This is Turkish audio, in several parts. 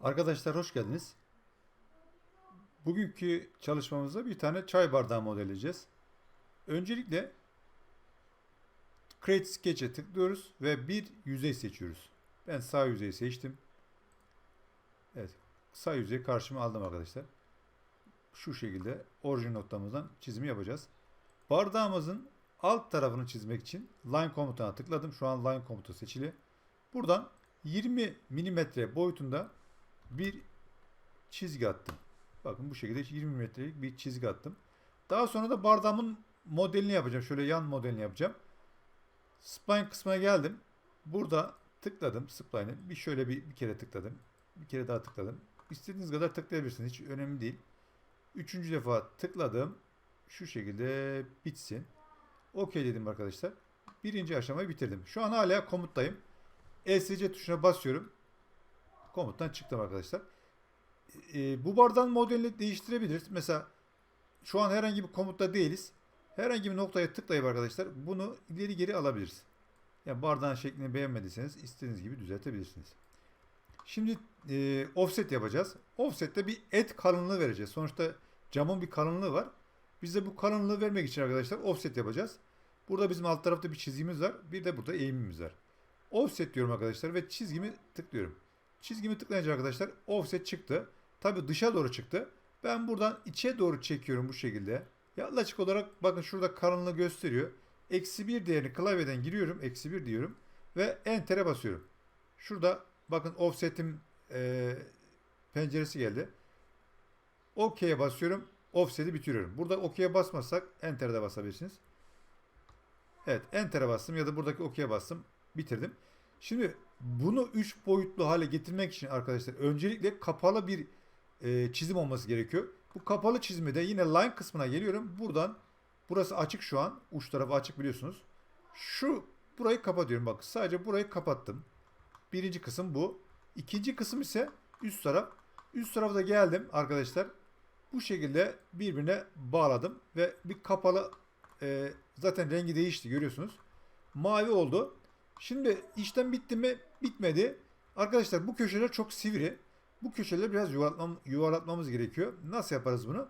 Arkadaşlar hoş geldiniz. Bugünkü çalışmamızda bir tane çay bardağı modelleyeceğiz. Öncelikle Create Sketch'e tıklıyoruz ve bir yüzey seçiyoruz. Ben sağ yüzeyi seçtim. Evet. Sağ yüzeyi karşıma aldım arkadaşlar. Şu şekilde orijin noktamızdan çizimi yapacağız. Bardağımızın alt tarafını çizmek için line komutuna tıkladım. Şu an line komutu seçili. Buradan 20 milimetre boyutunda bir çizgi attım. Bakın bu şekilde 20 metrelik bir çizgi attım. Daha sonra da bardağımın modelini yapacağım. Şöyle yan modelini yapacağım. Spline kısmına geldim. Burada tıkladım spline'e. Bir şöyle bir, bir kere tıkladım. Bir kere daha tıkladım. İstediğiniz kadar tıklayabilirsiniz. Hiç önemli değil. Üçüncü defa tıkladım. Şu şekilde bitsin. OK dedim arkadaşlar. Birinci aşamayı bitirdim. Şu an hala komuttayım. ESC tuşuna basıyorum. Komuttan çıktım arkadaşlar. E, bu bardağın modelini değiştirebiliriz. Mesela şu an herhangi bir komutta değiliz. Herhangi bir noktaya tıklayıp arkadaşlar bunu ileri geri alabiliriz. Yani bardağın şeklini beğenmediyseniz istediğiniz gibi düzeltebilirsiniz. Şimdi e, offset yapacağız. Offset'te bir et kalınlığı vereceğiz. Sonuçta camın bir kalınlığı var. Biz de bu kalınlığı vermek için arkadaşlar offset yapacağız. Burada bizim alt tarafta bir çizgimiz var. Bir de burada eğimimiz var. Offset diyorum arkadaşlar ve çizgimi tıklıyorum. Çizgimi tıklayınca arkadaşlar offset çıktı. Tabi dışa doğru çıktı. Ben buradan içe doğru çekiyorum bu şekilde. Yaklaşık olarak bakın şurada kalınlığı gösteriyor. Eksi bir değerini klavyeden giriyorum. Eksi bir diyorum. Ve enter'e basıyorum. Şurada bakın offset'im e, penceresi geldi. OK'ye basıyorum. Offset'i bitiriyorum. Burada OK'ye basmazsak enter'e de basabilirsiniz. Evet enter'e bastım ya da buradaki OK'ye bastım. Bitirdim. Şimdi bunu 3 boyutlu hale getirmek için arkadaşlar öncelikle kapalı bir e, çizim olması gerekiyor. Bu kapalı çizimi de yine line kısmına geliyorum. Buradan burası açık şu an. Uç tarafı açık biliyorsunuz. Şu burayı kapatıyorum. Bak sadece burayı kapattım. Birinci kısım bu. İkinci kısım ise üst taraf. Üst tarafa geldim arkadaşlar. Bu şekilde birbirine bağladım ve bir kapalı e, zaten rengi değişti görüyorsunuz. Mavi oldu. Şimdi işlem bitti mi? Bitmedi. Arkadaşlar bu köşeler çok sivri. Bu köşeleri biraz yuvarlatmam, yuvarlatmamız gerekiyor. Nasıl yaparız bunu?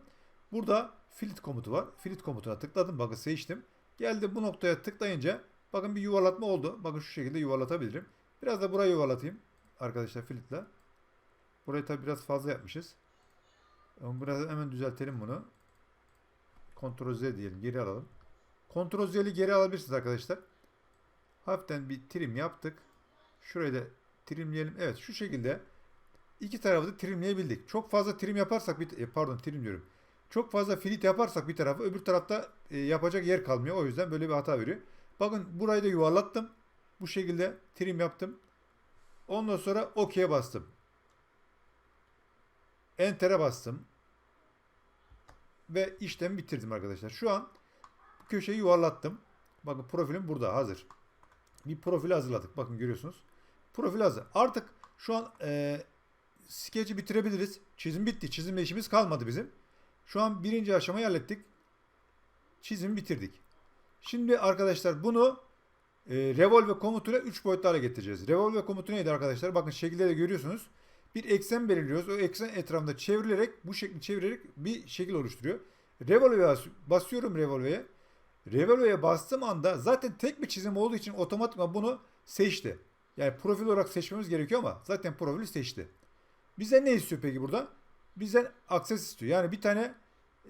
Burada filit komutu var. Filit komutuna tıkladım. Bakın seçtim. Geldi bu noktaya tıklayınca bakın bir yuvarlatma oldu. Bakın şu şekilde yuvarlatabilirim. Biraz da burayı yuvarlatayım. Arkadaşlar filitle. Burayı tabi biraz fazla yapmışız. Biraz hemen düzeltelim bunu. Ctrl Z diyelim. Geri alalım. Ctrl Z'li geri alabilirsiniz arkadaşlar. Hafiften bir trim yaptık. Şurayı da trimleyelim. Evet şu şekilde iki tarafı da trimleyebildik. Çok fazla trim yaparsak bir pardon trim diyorum. Çok fazla filit yaparsak bir tarafı öbür tarafta e, yapacak yer kalmıyor. O yüzden böyle bir hata veriyor. Bakın burayı da yuvarlattım. Bu şekilde trim yaptım. Ondan sonra OK'ye bastım. Enter'e bastım. Ve işlemi bitirdim arkadaşlar. Şu an köşeyi yuvarlattım. Bakın profilim burada hazır. Bir profil hazırladık. Bakın görüyorsunuz. Profil hazır. Artık şu an e, skeci bitirebiliriz. Çizim bitti. Çizimle işimiz kalmadı bizim. Şu an birinci aşamayı hallettik. Çizimi bitirdik. Şimdi arkadaşlar bunu e, revolve komutuyla 3 boyutlu hale getireceğiz. Revolve komutu neydi arkadaşlar? Bakın şekilde de görüyorsunuz. Bir eksen belirliyoruz. O eksen etrafında çevrilerek bu şekli çevirerek bir şekil oluşturuyor. Revolve'ye basıyorum revolve'ye. Revolve'ye bastığım anda zaten tek bir çizim olduğu için otomatikman bunu seçti. Yani profil olarak seçmemiz gerekiyor ama zaten profili seçti. Bize ne istiyor peki burada? Bizden akses istiyor. Yani bir tane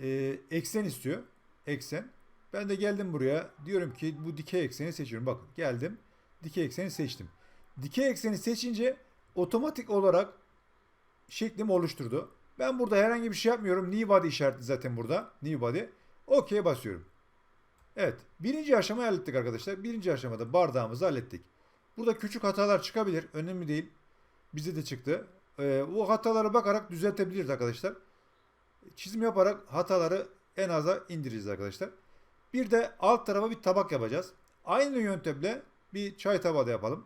e, eksen istiyor. Eksen. Ben de geldim buraya. Diyorum ki bu dikey ekseni seçiyorum. Bakın geldim. Dikey ekseni seçtim. Dikey ekseni seçince otomatik olarak şeklimi oluşturdu. Ben burada herhangi bir şey yapmıyorum. New body işareti zaten burada. New body. OK'ye basıyorum. Evet. Birinci aşamayı hallettik arkadaşlar. Birinci aşamada bardağımızı hallettik. Burada küçük hatalar çıkabilir. Önemli değil. Bize de çıktı. Ee, o hatalara bakarak düzeltebiliriz arkadaşlar. Çizim yaparak hataları en aza indireceğiz arkadaşlar. Bir de alt tarafa bir tabak yapacağız. Aynı yöntemle bir çay tabağı da yapalım.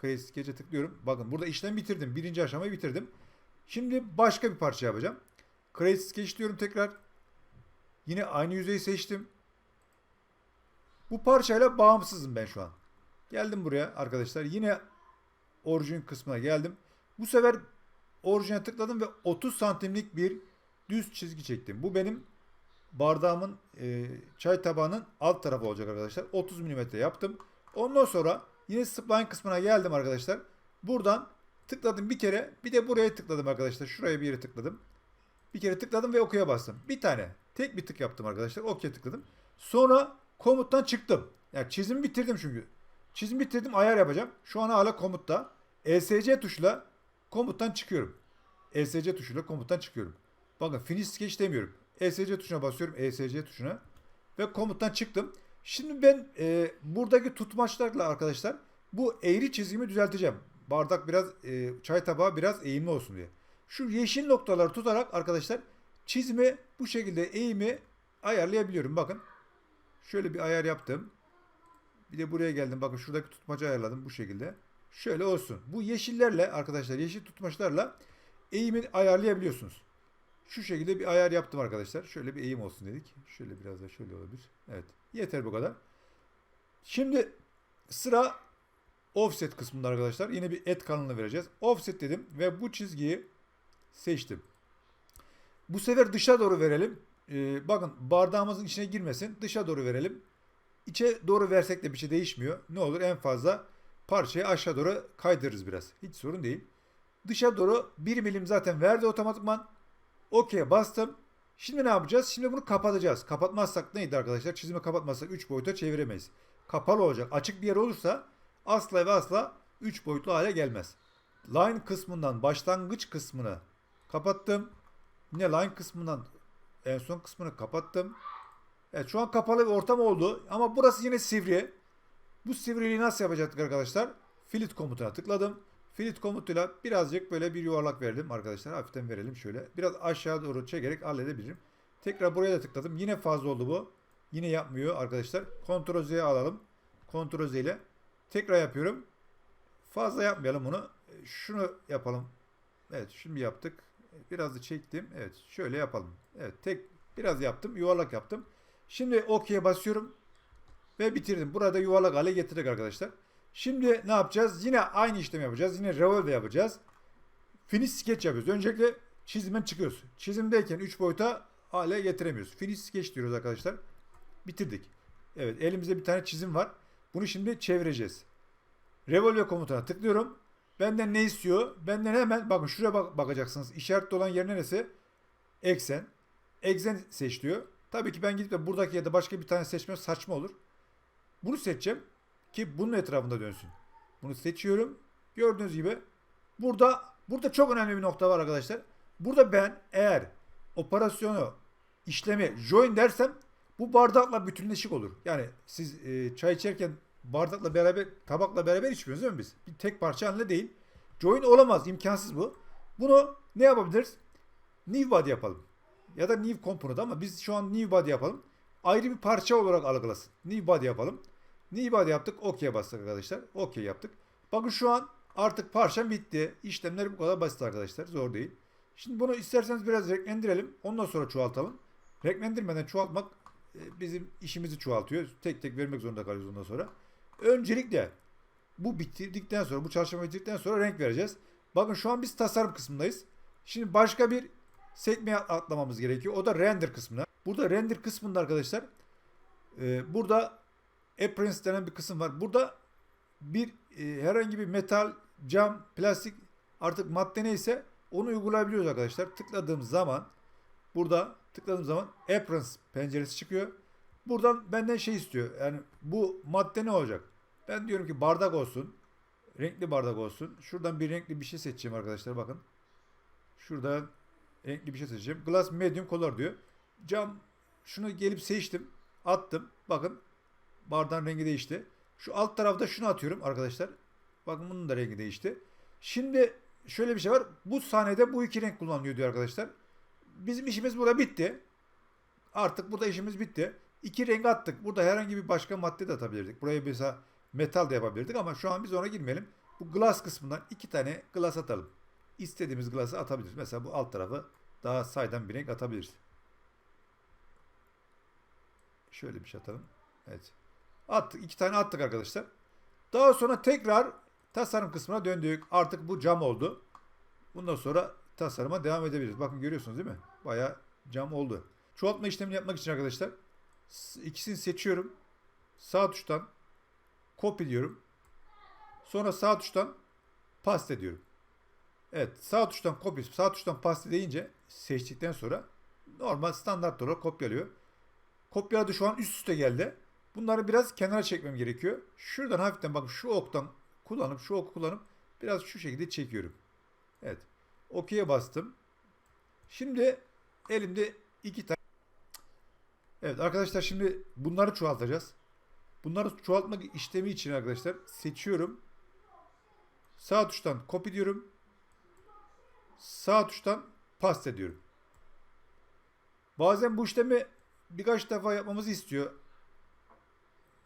Create Sketch'e tıklıyorum. Bakın burada işlem bitirdim. Birinci aşamayı bitirdim. Şimdi başka bir parça yapacağım. Create Sketch diyorum tekrar. Yine aynı yüzeyi seçtim. Bu parçayla bağımsızım ben şu an. Geldim buraya arkadaşlar. Yine orijin kısmına geldim. Bu sefer orijine tıkladım ve 30 santimlik bir düz çizgi çektim. Bu benim bardağımın e, çay tabağının alt tarafı olacak arkadaşlar. 30 mm yaptım. Ondan sonra yine spline kısmına geldim arkadaşlar. Buradan tıkladım bir kere. Bir de buraya tıkladım arkadaşlar. Şuraya bir yere tıkladım. Bir kere tıkladım ve okuya bastım. Bir tane. Tek bir tık yaptım arkadaşlar. Okey tıkladım. Sonra komuttan çıktım. Yani çizimi bitirdim çünkü. Çizim bitirdim ayar yapacağım. Şu an hala komutta. ESC tuşuyla komuttan çıkıyorum. ESC tuşuyla komuttan çıkıyorum. Bakın finish sketch demiyorum. ESC tuşuna basıyorum. ESC tuşuna. Ve komuttan çıktım. Şimdi ben e, buradaki tutmaçlarla arkadaşlar bu eğri çizgimi düzelteceğim. Bardak biraz e, çay tabağı biraz eğimli olsun diye. Şu yeşil noktaları tutarak arkadaşlar çizimi bu şekilde eğimi ayarlayabiliyorum. Bakın. Şöyle bir ayar yaptım. Bir de buraya geldim. Bakın şuradaki tutmacı ayarladım bu şekilde. Şöyle olsun. Bu yeşillerle arkadaşlar yeşil tutmaçlarla eğimi ayarlayabiliyorsunuz. Şu şekilde bir ayar yaptım arkadaşlar. Şöyle bir eğim olsun dedik. Şöyle biraz da şöyle olabilir. Evet. Yeter bu kadar. Şimdi sıra offset kısmında arkadaşlar. Yine bir et kanalına vereceğiz. Offset dedim ve bu çizgiyi seçtim. Bu sefer dışa doğru verelim. Ee, bakın bardağımızın içine girmesin. Dışa doğru verelim. İçe doğru versek de bir şey değişmiyor. Ne olur en fazla parçayı aşağı doğru kaydırırız biraz. Hiç sorun değil. Dışa doğru 1 milim zaten verdi otomatikman. Okey bastım. Şimdi ne yapacağız? Şimdi bunu kapatacağız. Kapatmazsak neydi arkadaşlar? Çizimi kapatmazsak 3 boyuta çeviremeyiz. Kapalı olacak. Açık bir yer olursa asla ve asla 3 boyutlu hale gelmez. Line kısmından başlangıç kısmını kapattım. Yine line kısmından en son kısmını kapattım. Evet şu an kapalı bir ortam oldu. Ama burası yine sivri. Bu sivriliği nasıl yapacaktık arkadaşlar? Filit komutuna tıkladım. Filit komutuyla birazcık böyle bir yuvarlak verdim arkadaşlar. Hafiften verelim şöyle. Biraz aşağı doğru çekerek halledebilirim. Tekrar buraya da tıkladım. Yine fazla oldu bu. Yine yapmıyor arkadaşlar. Ctrl Z'ye alalım. Ctrl Z ile tekrar yapıyorum. Fazla yapmayalım bunu. Şunu yapalım. Evet şimdi yaptık. Biraz da çektim. Evet şöyle yapalım. Evet tek biraz yaptım. Yuvarlak yaptım. Şimdi OK'ye basıyorum. Ve bitirdim. Burada yuvarlak hale getirdik arkadaşlar. Şimdi ne yapacağız? Yine aynı işlemi yapacağız. Yine revolve yapacağız. Finish sketch yapıyoruz. Öncelikle çizimden çıkıyoruz. Çizimdeyken 3 boyuta hale getiremiyoruz. Finish sketch diyoruz arkadaşlar. Bitirdik. Evet elimizde bir tane çizim var. Bunu şimdi çevireceğiz. Revolve komutuna tıklıyorum. Benden ne istiyor? Benden hemen bakın şuraya bak bakacaksınız. İşaretli olan yer neresi? Eksen. Eksen seç diyor. Tabii ki ben gidip de buradaki ya da başka bir tane seçmem saçma olur. Bunu seçeceğim ki bunun etrafında dönsün. Bunu seçiyorum. Gördüğünüz gibi burada burada çok önemli bir nokta var arkadaşlar. Burada ben eğer operasyonu işlemi join dersem bu bardakla bütünleşik olur. Yani siz e, çay içerken bardakla beraber tabakla beraber içmiyoruz değil mi biz? Bir tek parça halinde değil. Join olamaz. imkansız bu. Bunu ne yapabiliriz? New body yapalım. Ya da new component ama biz şu an new body yapalım. Ayrı bir parça olarak algılasın. New body yapalım. New body yaptık. OK'ye bastık arkadaşlar. OK yaptık. Bakın şu an artık parçam bitti. İşlemler bu kadar basit arkadaşlar. Zor değil. Şimdi bunu isterseniz biraz renklendirelim. Ondan sonra çoğaltalım. Renklendirmeden çoğaltmak e, bizim işimizi çoğaltıyor. Tek tek vermek zorunda kalıyoruz ondan sonra. Öncelikle bu bitirdikten sonra, bu çalışma bitirdikten sonra renk vereceğiz. Bakın şu an biz tasarım kısmındayız. Şimdi başka bir sekmeye atlamamız gerekiyor. O da render kısmına. Burada render kısmında arkadaşlar e, burada appearance denen bir kısım var. Burada bir e, herhangi bir metal, cam, plastik artık madde neyse onu uygulayabiliyoruz arkadaşlar. Tıkladığım zaman burada tıkladığım zaman appearance penceresi çıkıyor. Buradan benden şey istiyor. Yani bu madde ne olacak? Ben diyorum ki bardak olsun. Renkli bardak olsun. Şuradan bir renkli bir şey seçeceğim arkadaşlar bakın. Şurada renkli bir şey seçeceğim. Glass medium color diyor. Cam şunu gelip seçtim. Attım. Bakın bardağın rengi değişti. Şu alt tarafta şunu atıyorum arkadaşlar. Bakın bunun da rengi değişti. Şimdi şöyle bir şey var. Bu sahnede bu iki renk kullanılıyor diyor arkadaşlar. Bizim işimiz burada bitti. Artık burada işimiz bitti. İki renk attık. Burada herhangi bir başka madde de atabilirdik. Buraya mesela metal de yapabilirdik ama şu an biz ona girmeyelim. Bu glass kısmından iki tane glass atalım. İstediğimiz glass'ı atabiliriz. Mesela bu alt tarafı daha saydam bir renk atabiliriz. Şöyle bir şey atalım. Evet. Attık. iki tane attık arkadaşlar. Daha sonra tekrar tasarım kısmına döndük. Artık bu cam oldu. Bundan sonra tasarıma devam edebiliriz. Bakın görüyorsunuz değil mi? Bayağı cam oldu. Çoğaltma işlemini yapmak için arkadaşlar ikisini seçiyorum. Sağ tuştan copy diyorum. Sonra sağ tuştan paste diyorum. Evet sağ tuştan copy, sağ tuştan paste deyince seçtikten sonra normal standart olarak kopyalıyor. Kopyaladı şu an üst üste geldi. Bunları biraz kenara çekmem gerekiyor. Şuradan hafiften bakın şu oktan kullanıp şu oku kullanıp biraz şu şekilde çekiyorum. Evet. OK'ye bastım. Şimdi elimde iki tane. Evet arkadaşlar şimdi bunları çoğaltacağız. Bunları çoğaltmak işlemi için arkadaşlar seçiyorum. Sağ tuştan copy diyorum. Sağ tuştan paste diyorum. Bazen bu işlemi birkaç defa yapmamızı istiyor.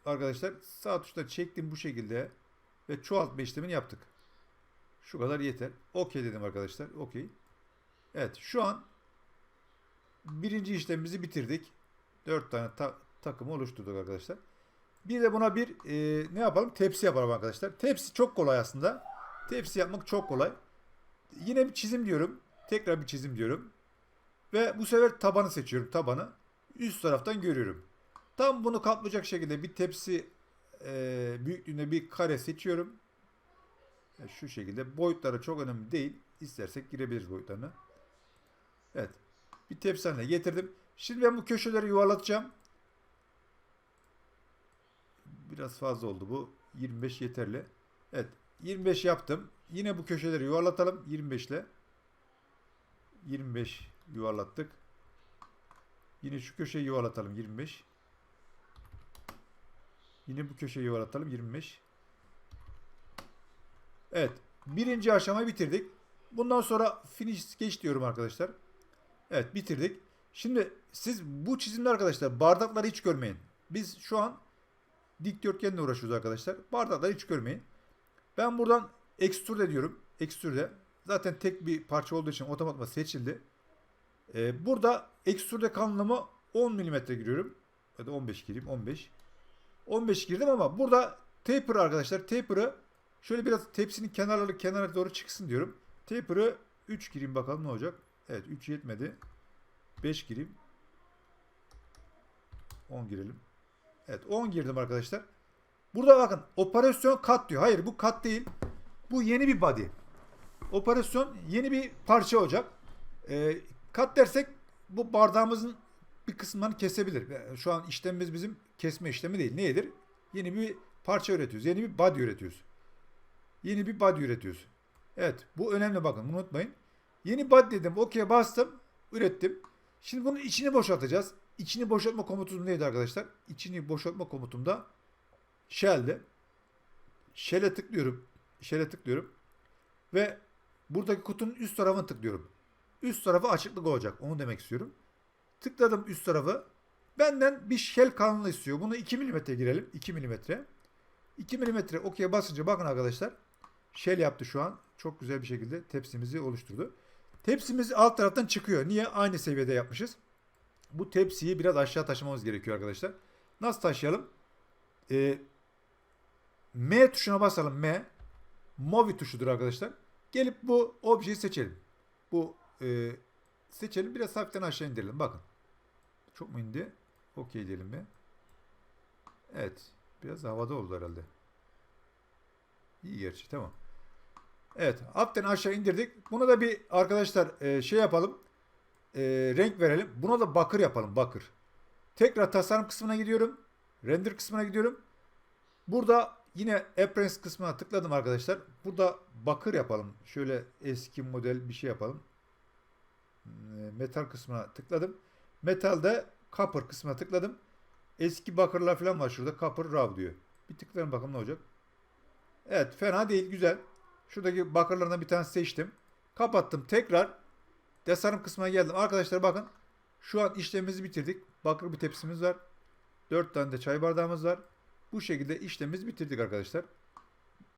Arkadaşlar sağ tuştan çektim bu şekilde ve çoğaltma işlemini yaptık. Şu kadar yeter. Okey dedim arkadaşlar. Okey. Evet şu an birinci işlemimizi bitirdik. Dört tane ta- takımı oluşturduk arkadaşlar. Bir de buna bir e, ne yapalım? Tepsi yapalım arkadaşlar. Tepsi çok kolay aslında. Tepsi yapmak çok kolay. Yine bir çizim diyorum. Tekrar bir çizim diyorum. Ve bu sefer tabanı seçiyorum. Tabanı. Üst taraftan görüyorum. Tam bunu kaplayacak şekilde bir tepsi e, büyüklüğünde bir kare seçiyorum. E, Şu şekilde. Boyutları çok önemli değil. İstersek girebiliriz boyutlarına. Evet. Bir tepsi haline getirdim. Şimdi ben bu köşeleri yuvarlatacağım. Biraz fazla oldu bu. 25 yeterli. Evet. 25 yaptım. Yine bu köşeleri yuvarlatalım. 25 ile. 25 yuvarlattık. Yine şu köşeyi yuvarlatalım. 25. Yine bu köşeyi yuvarlatalım. 25. Evet. Birinci aşamayı bitirdik. Bundan sonra finish geç diyorum arkadaşlar. Evet bitirdik. Şimdi siz bu çizimde arkadaşlar bardakları hiç görmeyin. Biz şu an dikdörtgenle uğraşıyoruz arkadaşlar. Bardakları hiç görmeyin. Ben buradan extrude diyorum. Extrude. Zaten tek bir parça olduğu için otomatikman seçildi. Ee, burada extrude kalınlığımı 10 mm giriyorum. Ya da 15 gireyim. 15. 15 girdim ama burada taper arkadaşlar. Taper'ı şöyle biraz tepsinin kenarları kenara doğru çıksın diyorum. Taper'ı 3 gireyim bakalım ne olacak. Evet 3 yetmedi. 5 gireyim. 10 girelim. Evet 10 girdim arkadaşlar. Burada bakın operasyon kat diyor. Hayır bu kat değil. Bu yeni bir body. Operasyon yeni bir parça olacak. Ee, kat dersek bu bardağımızın bir kısmını kesebilir. Ee, Şu an işlemimiz bizim kesme işlemi değil. Nedir? Yeni bir parça üretiyoruz. Yeni bir body üretiyoruz. Yeni bir body üretiyoruz. Evet bu önemli bakın unutmayın. Yeni body dedim. Okey bastım. Ürettim. Şimdi bunun içini boşaltacağız. İçini boşaltma komutumuz neydi arkadaşlar? İçini boşaltma komutumda shell'de. Shell'e tıklıyorum. Shell'e tıklıyorum. Ve buradaki kutunun üst tarafına tıklıyorum. Üst tarafı açıklık olacak. Onu demek istiyorum. Tıkladım üst tarafı. Benden bir shell kalınlığı istiyor. Bunu 2 mm girelim. 2 mm. 2 mm okey basınca bakın arkadaşlar. Shell yaptı şu an. Çok güzel bir şekilde tepsimizi oluşturdu. Tepsimiz alt taraftan çıkıyor. Niye? Aynı seviyede yapmışız. Bu tepsiyi biraz aşağı taşımamız gerekiyor arkadaşlar. Nasıl taşıyalım? Ee, M tuşuna basalım. M. Movi tuşudur arkadaşlar. Gelip bu objeyi seçelim. Bu e, seçelim. Biraz hafiften aşağı indirelim. Bakın. Çok mu indi? Okey diyelim mi? Evet. Biraz havada oldu herhalde. İyi gerçi. Tamam. Evet. Hafiften aşağı indirdik. Buna da bir arkadaşlar e, şey yapalım. E, renk verelim. Buna da bakır yapalım. Bakır. Tekrar tasarım kısmına gidiyorum. Render kısmına gidiyorum. Burada yine Appearance kısmına tıkladım arkadaşlar. Burada bakır yapalım. Şöyle eski model bir şey yapalım. E, Metal kısmına tıkladım. Metalde copper kısmına tıkladım. Eski bakırlar falan var şurada. Copper raw diyor. Bir tıklayalım bakalım ne olacak. Evet fena değil güzel. Şuradaki bakırlarından bir tane seçtim. Kapattım. Tekrar tasarım kısmına geldim. Arkadaşlar bakın. Şu an işlemimizi bitirdik. Bakır bir tepsimiz var. 4 tane de çay bardağımız var. Bu şekilde işlemimizi bitirdik arkadaşlar.